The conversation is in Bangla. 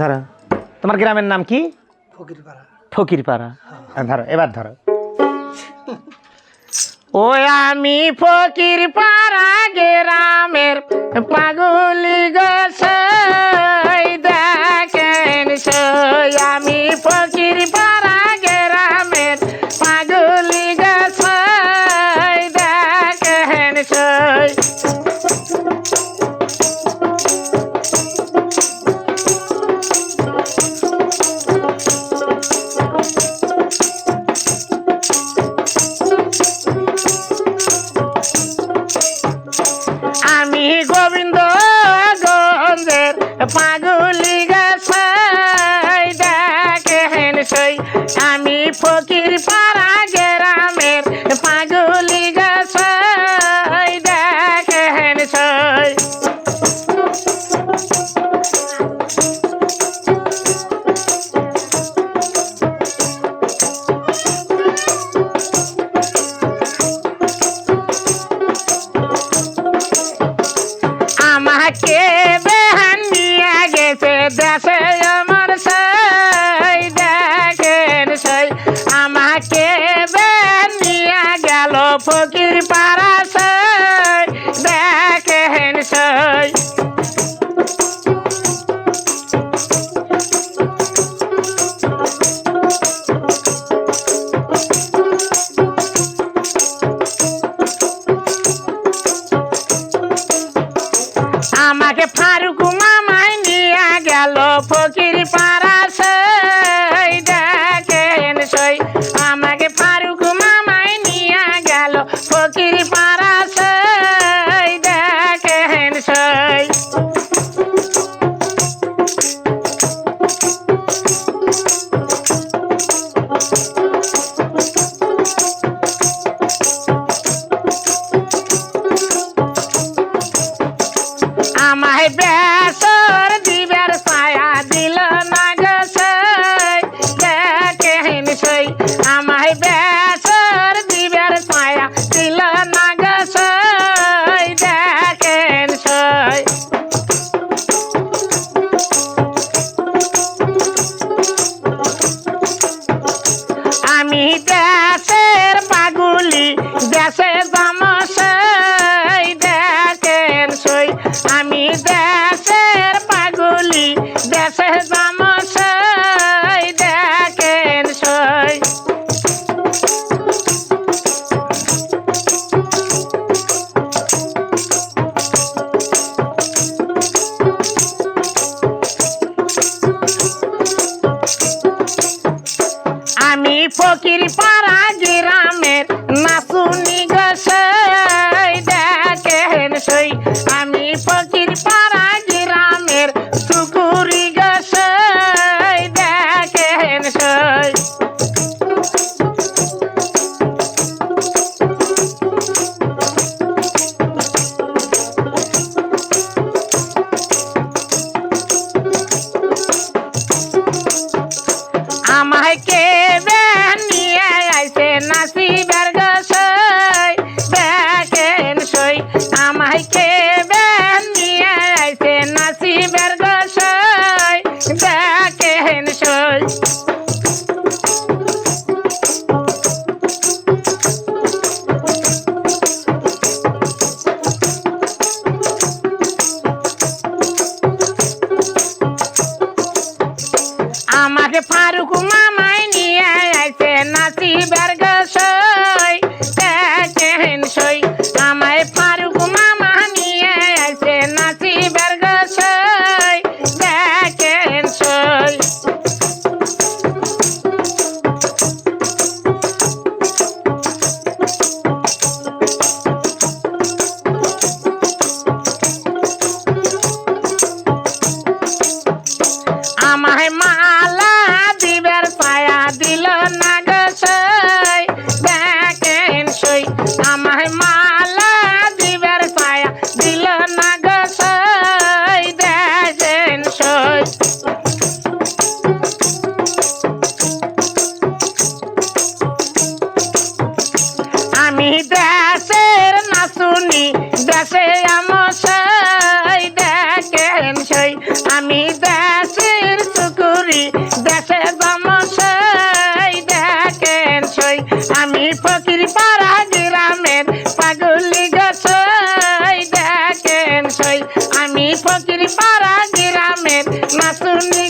ধরো। তোমার গ্রামের নাম কি? ফকিরপাড়া। ফকিরপাড়া। হ্যাঁ, ধরো এবার ধরো। ও আমি ফকির পাড়া গ্রামের পাগলি গসাই গোবিন্দ গঞ্জের পাগলি গাছাই হেন সেই আমি ফকির পাড়া আমাকে বেহান গেছে দেশে আমার সাই দেখেন সাই। আমাকে বেহান গেল আমাকে ফারুক মামাই নিয়ে গেল ফকির পাড়া সই দেখেন সই, আমাকে ফারুক মামাই নিয়ে গেল ফকির পাড়া আমি দেশের আমাকে ফারুক মামাই নিয়ে আইছে নাচি বেরগসই দেখেন সই, আমায় ফারুক মামা নিয়ে আইছে নাচি বেরগসই দেখেন সই। আমায় মালা আমি ফকির পাড়া গ্রামের নাচুনি